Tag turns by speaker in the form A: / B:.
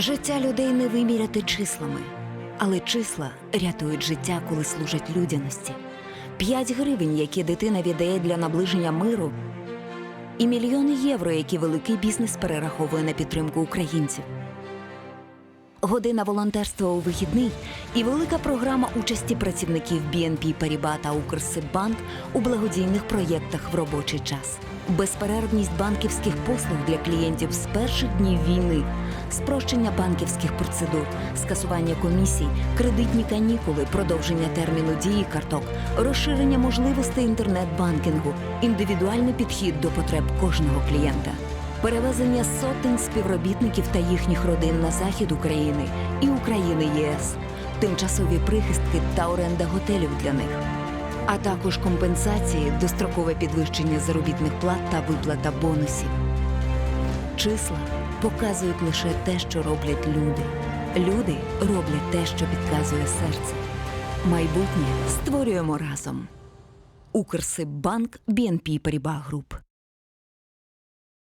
A: Життя людей не виміряти числами, але числа рятують життя, коли служать людяності. П'ять гривень, які дитина віддає для наближення миру, і мільйони євро, які великий бізнес перераховує на підтримку українців. Година волонтерства у вихідний і велика програма участі працівників BNP Paribas та Укрсиббанк у благодійних проєктах в робочий час. Безперервність банківських послуг для клієнтів з перших днів війни, спрощення банківських процедур, скасування комісій, кредитні канікули, продовження терміну дії карток, розширення можливостей інтернет-банкінгу, індивідуальний підхід до потреб кожного клієнта. Перевезення сотень співробітників та їхніх родин на захід України і України ЄС, тимчасові прихистки та оренда готелів для них, а також компенсації, дострокове підвищення заробітних плат та виплата бонусів. Числа показують лише те, що роблять люди. Люди роблять те, що підказує серце. Майбутнє створюємо разом. Укрсиббанк BNP Paribas Group